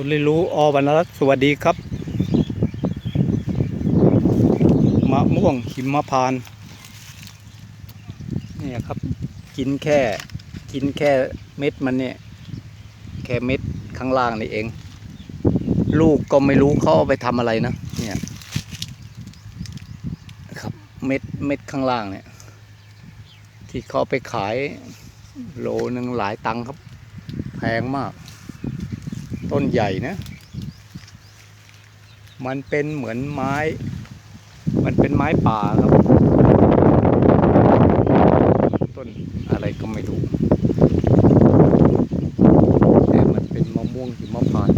สุริรู้อวรรณรัตน์สวัสดีครับ มะม่วงหิมพานต์เนี่ยครับ กินแค่กินแค่เม็ดมันเนี่ย แค่เม็ดข้างล่างนี่เอง ลูกก็ไม่รู้เขาเอาไปทำอะไรนะเนี่ยครับเม็ดเม็ดข้างล่างเนี่ย ที่เขาไปขายโลหนึ่งหลายตังค์ครับ แพงมาก ต้นใหญ่นะ มันเป็นเหมือนไม้ มันเป็นไม้ป่าครับ ต้นอะไรก็ไม่รู้ แต่มันเป็นมะม่วงหิมพานต์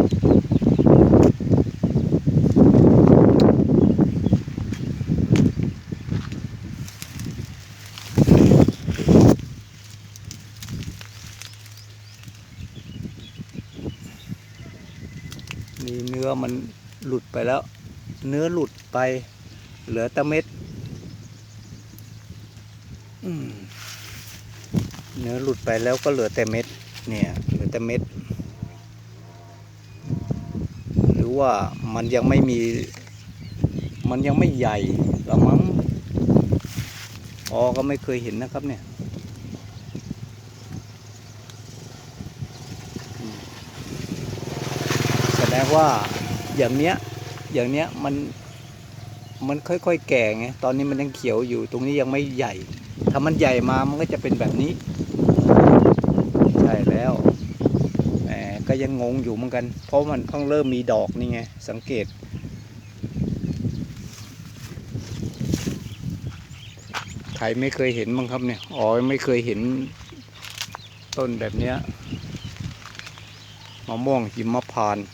นี่เนื้อมันหลุดไปแล้ว เนื้อหลุดไป เหลือแต่เม็ดเนื้อหลุดไปแล้วก็เหลือแต่เม็ด เนี่ย เหลือแต่เม็ด หรือว่ามันยังไม่มี มันยังไม่ใหญ่หรอมั้งอ๋อก็ไม่เคยเห็นนะครับเนี่ยแสดงว่าอย่างเนี้ย อย่างเนี้ยมันมันค่อยๆ แก่ไงตอนนี้มันยังเขียวอยู่ ตรงนี้ยังไม่ใหญ่ ถ้ามันใหญ่มามันก็จะเป็นแบบนี้ ใช่แล้วแหมก็ยังงงอยู่เหมือนกัน เพราะมันเพิ่งเริ่มมีดอกนี่ไง สังเกต ใครไม่เคยเห็นบ้างครับเนี่ย อ๋อ ไม่เคยเห็นต้นแบบเนี้ยมะม่วงหิมพานต์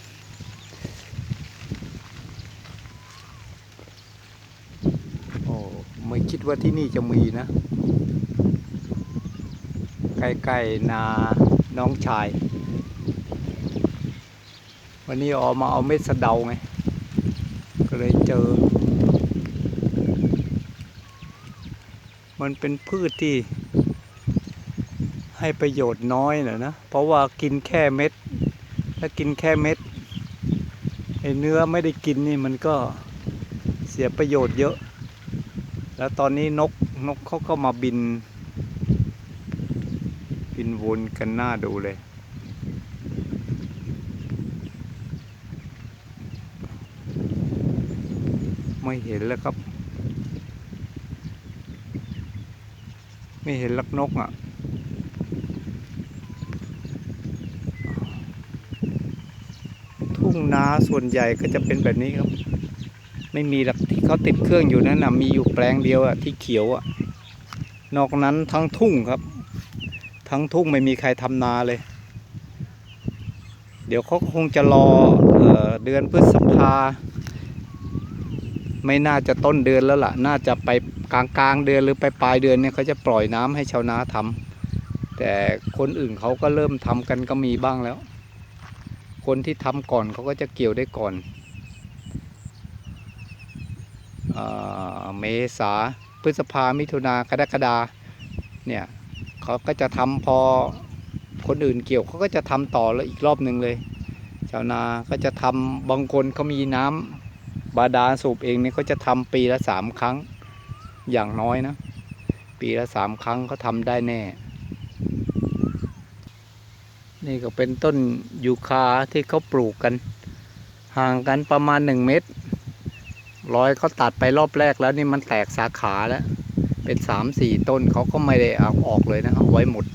โอ้ไม่คิด ว่าที่นี่จะมีนะ ใกล้ๆนาน้องชาย วันนี้ออกมาเอาเม็ดสะเดาไง ก็เลยเจอ มันเป็นพืชที่ ให้ประโยชน์น้อยนะนะ เพราะว่ากินแค่เม็ด ถ้ากินแค่เม็ดไอ้เนื้อไม่ได้กินนี่มันก็เสียประโยชน์เยอะ แล้วตอนนี้นกนกเขาก็มาบิน บินวนกันหน้าดูเลย ไม่เห็นแล้วครับ ไม่เห็นลักนกอะทุ่งนาส่วนใหญ่ก็จะเป็นแบบนี้ครับ ไม่มีหลักที่เขาติดเครื่องอยู่นั่นนะมีอยู่แปลงเดียวอะที่เขียวอะนอกนั้นทั้งทุ่งครับ ทั้งทุ่งไม่มีใครทำนาเลย เดี๋ยวเขาคงจะรอเออเดือนพฤษภา ไม่น่าจะต้นเดือนแล้วล่ะ น่าจะไปกลางกลางเดือนหรือไปปลายเดือนเนี่ยเขาจะปล่อยน้ำให้ชาวนาทำแต่คนอื่นเขาก็เริ่มทำกันก็มีบ้างแล้ว คนที่ทำก่อนเขาก็จะเกี่ยวได้ก่อน อ่า เมษาพฤษภามิถุนากรกฎาเนี่ยเขาก็จะทำพอคนอื่นเกี่ยวเขาก็จะทำต่อแล้วอีกรอบหนึ่งเลย ชาวนาก็จะทำบางคนเขามีน้ำบาดาลสูบเองเนี่ยเขาจะทำปีละสามครั้งอย่างน้อยนะ ปีละสามครั้งเขาทำได้แน่ นี่ก็เป็นต้นยูคาที่เขาปลูกกัน ห่างกันประมาณหนึ่งเมตร ร้อยเขาตัดไปรอบแรกแล้วนี่มันแตกสาขาแล้ว เป็นสามสี่ต้นเขาก็ไม่ได้เอาออกเลยนะเอาไว้หมด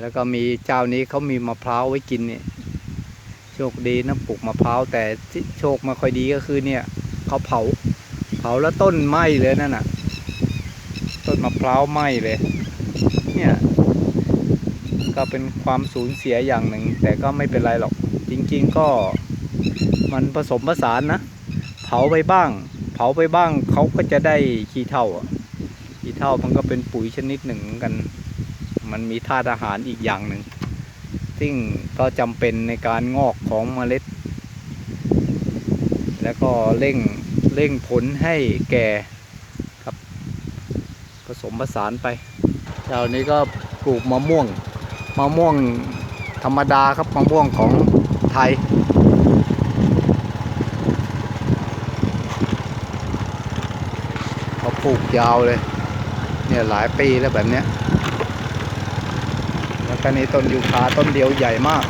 แล้วก็มีเจ้านี้เขามีมะพร้าวไว้กินเนี่ยโชคดีนะปลูกมะพร้าวแต่ที่โชคมาค่อยดีก็คือเนี่ยเขาเผา เผาแล้วต้นไหม้เลยนั่นน่ะ ต้นมะพร้าวไหม้เลย เนี่ยก็เป็นความสูญเสียอย่างหนึ่ง แต่ก็ไม่เป็นไรหรอก จริง ๆ ก็มันผสมผสานนะ เผาไปบ้าง เผาไปบ้างเขาก็จะได้ขี้เถ้าขี้เถ้ามันก็เป็นปุ๋ยชนิดหนึ่งกัน มันมีธาตุอาหารอีกอย่างหนึ่งซึ่งก็จำเป็นในการงอกของเมล็ด แล้วก็เร่งเร่งผลให้แก่ครับผสมผสานไปเจ้านี้ก็ปลูกมะม่วงมะม่วงธรรมดาครับมะม่วงของไทย เขาป ลูกยาวเลย เนี่ยหลายปีแล้วแบบเนี้ยแล้วก็นี่ต้นยูคาต้นเดียวใหญ่มาก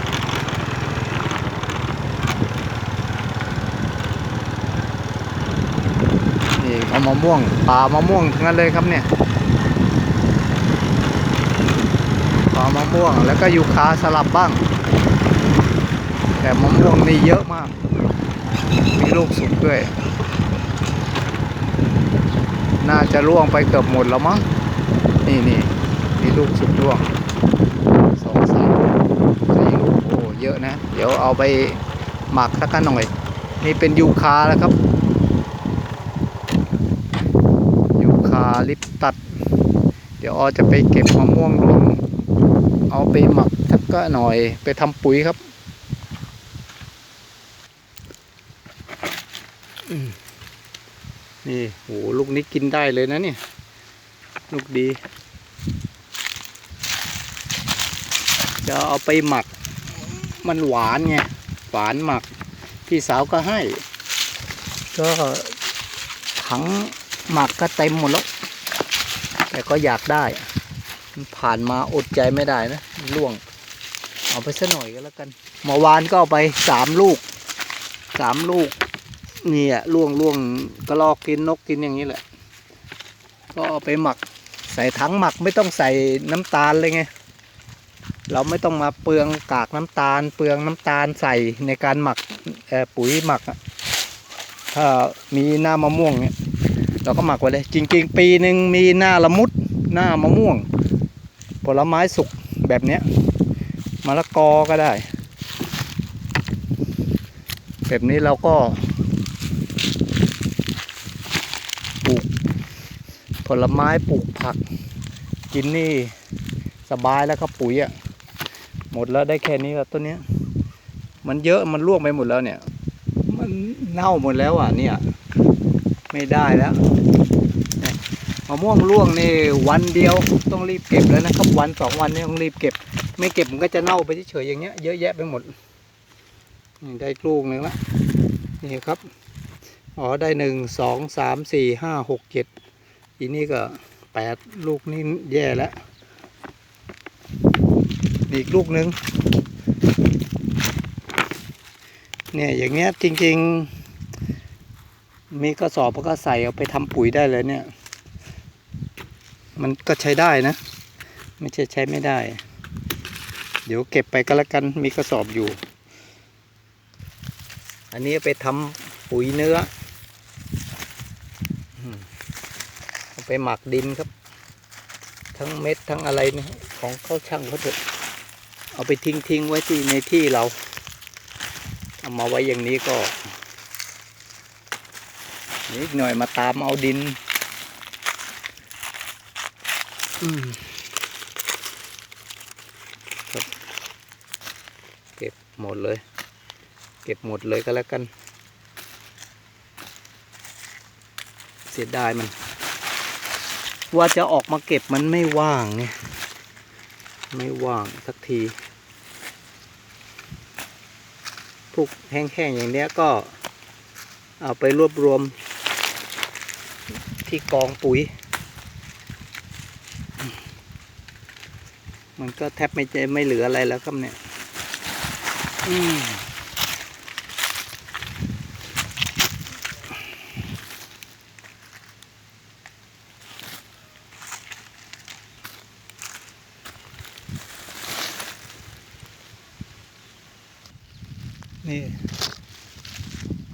นี่เอามะม่วงป่ามะม่วงทั้งนั้นเลยครับเนี่ยป่ามะม่วงแล้วก็ยูคาสลับบ้าง แต่มะม่วงนี่เยอะมาก มีลูกสุกด้วย น่าจะร่วงไปเกือบหมดแล้วมั้ง นี่นี่มีลูกสุกร่วงสองสามสี่ลูกโอ้เยอะนะ เดี๋ยวเอาไปหมักสักกันหน่อย นี่เป็นยูคาแล้วครับ ยูคาลิปตัด เดี๋ยวออจะไปเก็บมะม่วงร่วงเอาไปหมักสักก็หน่อย ไปทำปุ๋ยครับ อืม นี่โหลูกนี้กินได้เลยนะเนี่ยลูกดี จะเอาไปหมัก มันหวานไงหวานหมัก พี่สาวก็ให้ ก็ถังหมักก็เต็มหมดแล้ว แต่ก็อยากได้ ผ่านมาอดใจไม่ได้นะล่วง เอาไปสักหน่อยก็แล้วกันเมื่อวานก็เอาไปสามลูกสามลูก นี่อะล่วงล่วงกระลอกกินนกกินอย่างนี้แหละ ก็เอาไปหมักใส่ถังหมักไม่ต้องใส่น้ำตาลเลยไง เราไม่ต้องมาเปลืองกากน้ำตาล เปลืองน้ำตาลใส่ในการหมักปุ๋ยหมักถ้ามีหน้ามะม่วงเนี่ยเราก็หมักไว้เลย จริง ๆ ปีหนึ่งมีหน้าละมุดหน้ามะม่วง ผลไม้สุกแบบเนี้ยมะละกอก็ได้ แบบนี้เราก็ปลูก ผลไม้ปลูกผัก กินนี่สบายแล้วครับปุ๋ยอะ่ะหมดแล้วได้แค่นี้แล้วต้นนี้มันเยอะมันร่วงไปหมดแล้วเนี่ย มันเน่าหมดแล้วอะเนี่ย ไม่ได้แล้วมะม่วงร่วงนี่วันเดียวต้องรีบเก็บแล้วนะครับวันสองวันนี่ต้องรีบเก็บ ไม่เก็บมันก็จะเน่าไปเฉยๆอย่างเงี้ยเยอะแยะไปหมดได้ลูกหนึ่งละนี่ครับ อ๋อได้หนึ่งสองสามสี่ห้าหกเจ็ด อีนี่ก็แปดลูกนี่แย่แล้ว อีกลูกหนึ่งเนี่ยอย่างเงี้ยจริง ๆ มีกระสอบก็ใส่เอาไปทำปุ๋ยได้เลยเนี่ย มันก็ใช้ได้นะ ไม่ใช่ใช้ไม่ได้ เดี๋ยวเก็บไปก็แล้วกันมีกระสอบอยู่ อันนี้ไปทำปุ๋ยเนื้อ ไปหมักดินครับ ทั้งเม็ดทั้งอะไรนี่ของเขาช่างเขาเถอะเอาไปทิ้งทิ้งไว้ที่ในที่เราเอามาไว้อย่างนี้ก็นิดหน่อยมาตามเอาดิน อืมเก็บหมดเลย เก็บหมดเลยก็แล้วกัน เสียดายมัน ว่าจะออกมาเก็บมันไม่ว่างไงไม่ว่างสักทีพวกแห้งๆอย่างเนี้ยก็เอาไปรวบรวมที่กองปุ๋ย มันก็แทบไม่จะไม่เหลืออะไรแล้วครับเนี่ย อืม นี่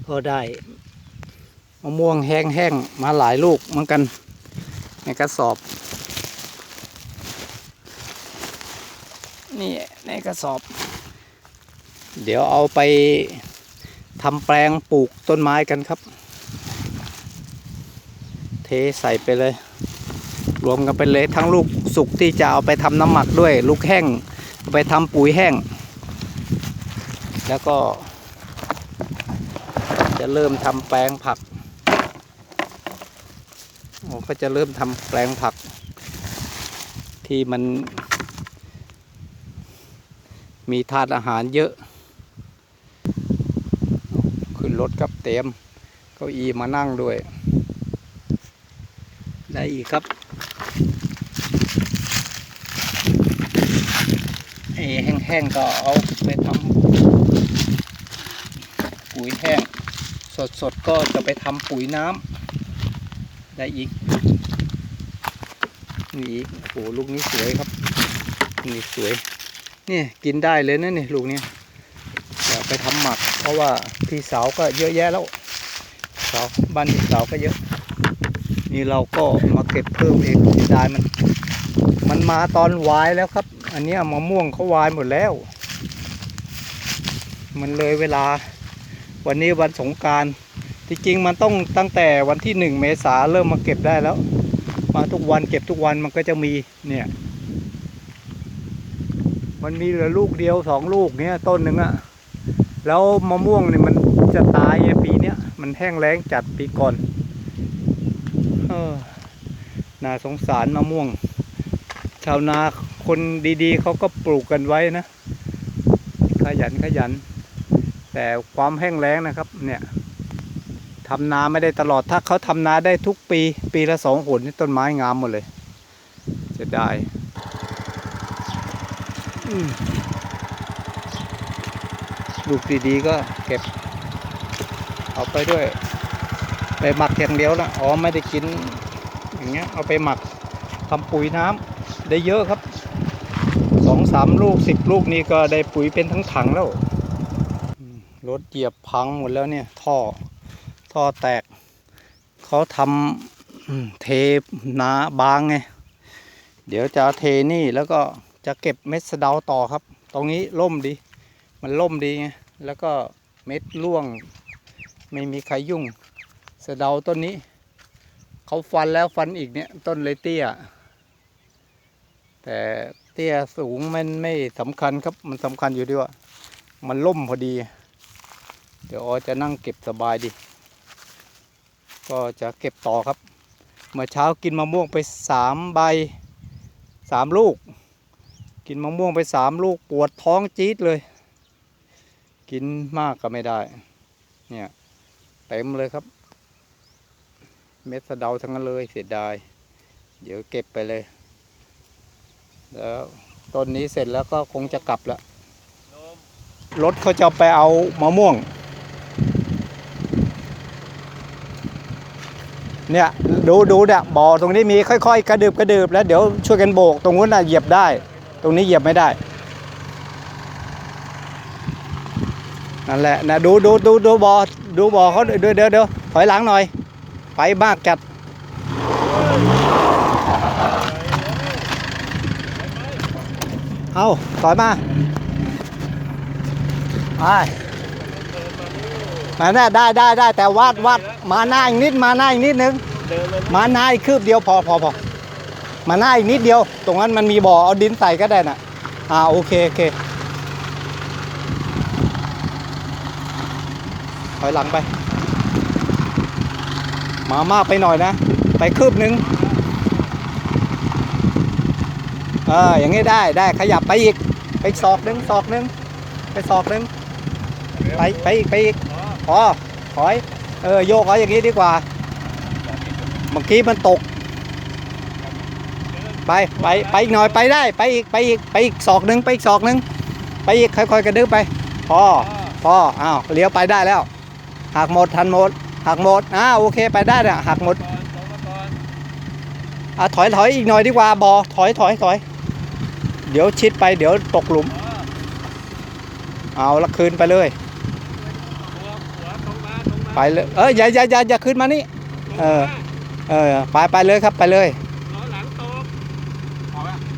ก็ได้มะม่วงแห้งๆมาหลายลูกเหมือนกัน ในกระสอบ นี่ในกระสอบ เดี๋ยวเอาไปทำแปลงปลูกต้นไม้กันครับ เทใส่ไปเลย รวมกันไปเลยทั้งลูกสุกที่จะเอาไปทำน้ำหมักด้วย ลูกแห้ง ไปทำปุ๋ยแห้ง แล้วก็ จะเริ่มทำแปลงผักโอ้ก็จะเริ่มทำแปลงผัก ที่มัน มีธาตุอาหารเยอะ ขึ้นรถครับเต็มเก้าอี้มานั่งด้วย ได้อีกครับไอ้แห้งๆก็เอาไปทำ ปุ๋ยแห้ง สดๆก็จะไปทำปุ๋ยน้ำได้อีกนี่อีกโอ้โหลูกนี้สวยครับนี่สวยนี่กินได้เลยนะนี่ลูกนี้ยอย่าไปทำหมัก เพราะว่าพี่สาวก็เยอะแยะแล้วสาวบ้านพี่สาวก็เยอะ นี่เราก็มาเก็บเพิ่มเองเสียดายมัน มันมาตอนวายแล้วครับ อันนี้มะม่วงเขาวายหมดแล้ว มันเลยเวลา วันนี้วันสงการที่จริงมันต้องตั้งแต่วันที่หนึ่งเมษาเริ่มมาเก็บได้แล้ว มาทุกวันเก็บทุกวันมันก็จะมีเนี่ยมันมีเหลือลูกเดียวสองลูกเนี่ยต้นหนึ่งอะแล้วมะม่วงเนี่ยมันจะตายปีเนี้ยมันแห้งแล้งจัดปีก่อนเออน่าสงสารมะม่วง ชาวนาคนดีๆเขาก็ปลูกกันไว้นะ ขยันขยัน แต่ความแห้งแล้งนะครับเนี่ยทำนาไม่ได้ตลอดถ้าเขาทำนาได้ทุกปี ปีละสองหนนี่ต้นไม้งามหมดเลยจะได้ลูกดีๆก็เก็บ เอาไปด้วย ไปหมักอย่างเดียวนะอ๋อไม่ได้กิน อย่างเงี้ย เอาไปหมักทำปุ๋ยน้ำได้เยอะครับสองสามลูกสิบลูกนี่ก็ได้ปุ๋ยเป็นทั้งถังแล้ว รถเหยียบพังหมดแล้วเนี่ย ท่อ ท่อแตก เขาทำเทนาบางไง เดี๋ยวจะเทนี่แล้วก็จะเก็บเม็ดสะเดาต่อครับ ตรงนี้ล่มดี มันล่มดีไง แล้วก็เม็ดร่วง ไม่มีใครยุ่ง สะเดาต้นนี้ เขาฟันแล้วฟันอีกเนี่ย ต้นเลยเตี้ย แต่เตี้ยสูงมันไม่สำคัญครับ มันสำคัญอยู่ที่ว่า มันล่มพอดี เดี๋ยวออจะนั่งเก็บสบายดี ก็จะเก็บต่อครับ เมื่อเช้ากินมะม่วงไปสามใบสามลูก กินมะม่วงไปสามลูกปวดท้องจี๊ดเลย กินมากก็ไม่ได้ เนี่ยเต็มเลยครับ เม็ดสะเดาทั้งนั้นเลยเสียดาย เดี๋ยวเก็บไปเลย แล้วต้นนี้เสร็จแล้วก็คงจะกลับล้วรถเขาจะไปเอามะม่วง เนี่ยดูดูเนี่ยบ่อตรงนี้มีค่อย ๆ กระดึบกระดึบแล้วเดี๋ยวช่วยกันโบก ตรงนู้นน่ะเหยียบได้ ตรงนี้เหยียบไม่ได้นั่นแหละนะดูดูดูดูบ่อดูบ่อเขาเดี๋ยวเดี๋ยวเดี๋ยวถอยหลังหน่อยไปมากจัดเอาถอยมาไป มาแน่ได้ได้ได้แต่วาดวาดมาหน้าอีกนิดมาหน้าอีกนิดนึงมาหน้าอีกคืบเดียวพอพอพอมาหน้าอีกนิดเดียว ตรงนั้นมันมีบ่อเอาดินใส่ก็ได้น่ะ อ่าโอเคโอเคถอยหลังไป มามากไปหน่อยนะ ไปคืบนึงเอออย่างนี้ได้ได้ขยับไปอีก ไปศอกนึงศอกนึงไปศอกนึงไปไปอีกไปอีก พอถอย เออ โยกเอาอย่างนี้ดีกว่า เมื่อกี้มันตก ไป ไป ไปอีกหน่อย ไปได้ ไปอีก ไปอีก ไปอีกศอกหนึ่งไปอีกศอกหนึ่งไปอีก ค่อยๆกระดึ๊บไป พอ พอ อ้าว เลี้ยวไปได้แล้ว หักหมด ทันหมด หักหมด อ้าวโอเค ไปได้เนี่ยหักหมดอะถอยถอยอีกหน่อยดีกว่า บอ ถอยถอยถอย เดี๋ยวชิดไป เดี๋ยวตกหลุม เอาละคืนไปเลย ไปเลยเอออย่าอย่าอย่าอย่าขึ้นมานี่เออเออไปไปเลยครับไปเลย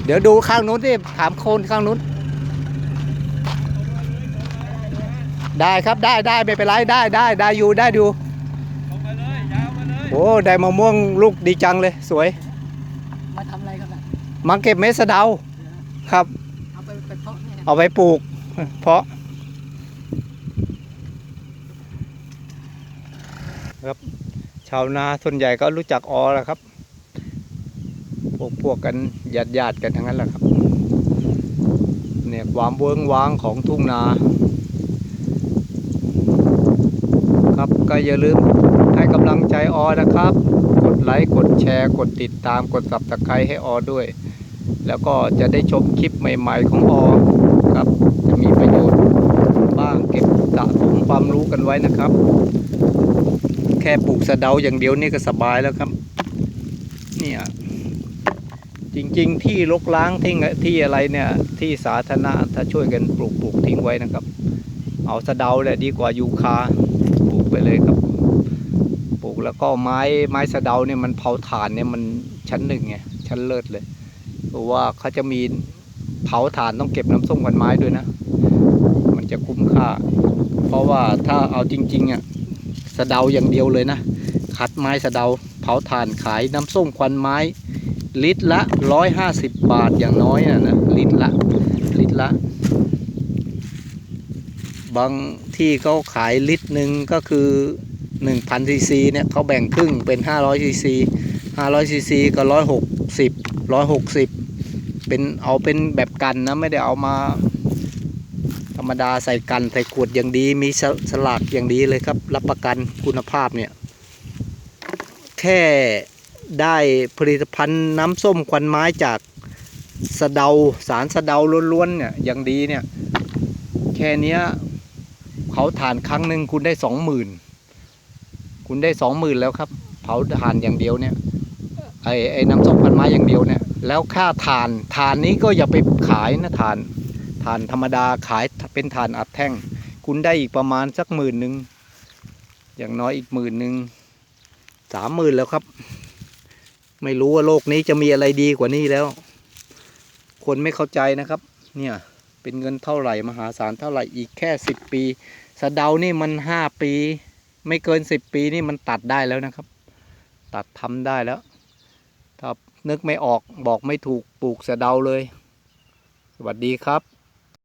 เดี๋ยวดูข้างนู้นดิถามโคนข้างนู้น ได้ครับได้ได้ไม่เป็นไรได้ได้ได้อยู่ได้อยู่โอ้ได้มะม่วงลูกดีจังเลยสวย มาทำอะไรครับน่ะมาเก็บเม็ดสะเดาครับ เอาไปไปเพาะเนี่ยนะเอาไปปลูก เพราะครับ ชาวนาส่วนใหญ่ก็รู้จักออแหละครับ พวกพวกกันญาติญาติกันทั้งนั้นแหละครับ เนี่ยความเวิ้งว้างของทุ่งนา ครับก็อย่าลืมให้กำลังใจออนะครับ กดไลค์กดแชร์ กดติดตามกด subscribe ให้ออด้วย แล้วก็จะได้ชมคลิปใหม่ๆของออครับ จะมีประโยชน์บ้างเก็บสะสมความรู้กันไว้นะครับ ค่ปลูกสะเดาอย่างเดียวนี่ก็สบายแล้วครับ เนี่ยจริงๆ ที่รกล้างที่งที่อะไรเนี่ยที่สาธารณะถ้าช่วยกันปลูกปลูกทิ้งไว้นะครับ เอาสะเดาแหละดีกว่ายูคาปลูกไปเลยครับ ปลูกแล้วก็ไม้ไม้สะเดาเนี่ยมันเผาถ่านเนี่ยมันชั้นหนึ่งไงชั้นเลิศเลยเพราะว่าเขาจะมีเผาถ่านต้องเก็บน้ำส้มกันไม้ด้วยนะ มันจะคุ้มค่า เพราะว่าถ้าเอาจริงๆอะ สะเดาอย่างเดียวเลยนะคัดไม้สะเดาเผาถ่านขายน้ำส้มควันไม้ ลิตรละร้อยห้าสิบบาทอย่างน้อยนะนะลิตรละลิตรละ บางที่เขาขายลิตรหนึ่งก็คือหนึ่งพันซีซีเนี่ยเขาแบ่งครึ่งเป็นห้าร้อยซีซีห้าร้อยซีซีก็ร้อยหกสิบร้อยหกสิบเป็นเอาเป็นแบบกันนะ ไม่ได้เอามา รรมดาใส่กันใส่ขวดอย่างดี มีสสลากอย่างดีเลยครับ รับประกันคุณภาพเนี่ย แค่ได้ผลิตภัณฑ์น้ำส้มควันไม้จากสะเดาสารสะเดาล้วนๆเนี่ยอย่างดีเนี่ย แค่นี้เผาถ่านครั้งหนึ่งคุณได้สองหมื่นคุณได้สองหมื่นแล้วครับ เผาถ่านอย่างเดียวเนี่ยไอ้ไอ้น้ำส้มควันไม้อย่างเดียวเนี่ยแล้วค่าถ่านถ่านนี้ก็อย่าไปขายนะถ่าน ถ่านธรรมดาขายเป็นถ่านอัดแท่ง คุณได้อีกประมาณสักหมื่นหนึ่งอย่างน้อยอีกหมื่นหนึ่งสามหมื่นแล้วครับ ไม่รู้ว่าโลกนี้จะมีอะไรดีกว่านี้แล้ว คนไม่เข้าใจนะครับ เนี่ยเป็นเงินเท่าไหร่มหาศาลเท่าไหร่อีกแค่สิบปีสะเดานี่มันห้าปี ไม่เกินสิบปีนี่มันตัดได้แล้วนะครับ ตัดทำได้แล้ว ถ้านึกไม่ออกบอกไม่ถูกปลูกสะเดาเลย สวัสดีครับ